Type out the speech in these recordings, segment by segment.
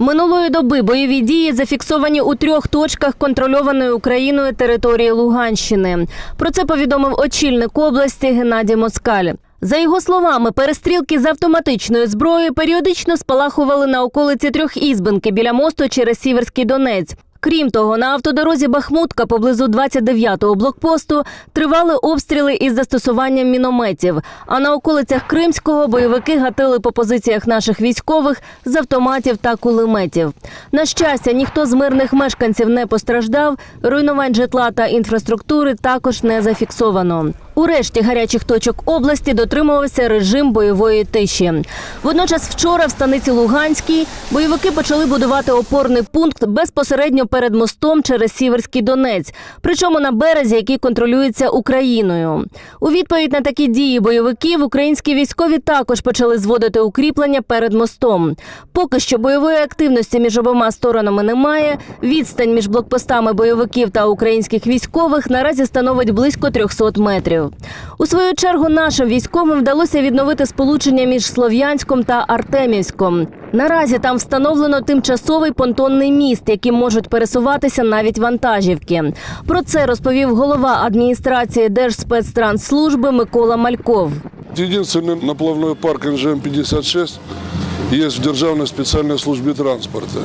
Минулої доби бойові дії зафіксовані у трьох точках контрольованої Україною території Луганщини. Про це повідомив очільник області Геннадій Москаль. За його словами, перестрілки з автоматичною зброєю періодично спалахували на околиці трьох ізбинки біля мосту через Сіверський Донець. Крім того, на автодорозі Бахмутка поблизу 29-го блокпосту тривали обстріли із застосуванням мінометів. А на околицях Кримського бойовики гатили по позиціях наших військових з автоматів та кулеметів. На щастя, ніхто з мирних мешканців не постраждав. Руйнувань житла та інфраструктури також не зафіксовано. У решті гарячих точок області дотримувався режим бойової тиші. Водночас, вчора в станиці Луганській бойовики почали будувати опорний пункт безпосередньо перед мостом через Сіверський Донець, причому на березі, який контролюється Україною. У відповідь на такі дії бойовиків українські військові також почали зводити укріплення перед мостом. Поки що бойової активності між обома сторонами немає. Відстань між блокпостами бойовиків та українських військових наразі становить близько 300 метрів. У свою чергу нашим військовим вдалося відновити сполучення між Слов'янськом та Артемівськом. Наразі там встановлено тимчасовий понтонний міст, яким можуть пересуватися навіть вантажівки. Про це розповів голова адміністрації Держспецтрансслужби Микола Мальков. Единственный наплавной парк НЖМ-56 есть в Державной специальной службе транспорта.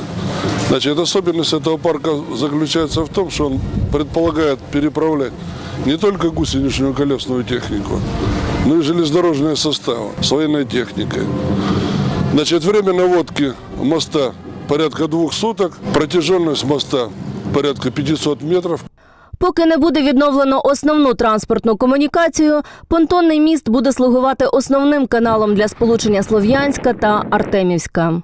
Значит, особенность этого парка заключается в том, что он предполагает переправлять не только гусеничную колесную технику, но и железнодорожные составы с военной техникой. Значит, время наводки моста порядка двух суток, протяженность моста порядка 500 метров. Поки не буде відновлено основну транспортну комунікацію, понтонний міст буде слугувати основним каналом для сполучення Слов'янська та Артемівська.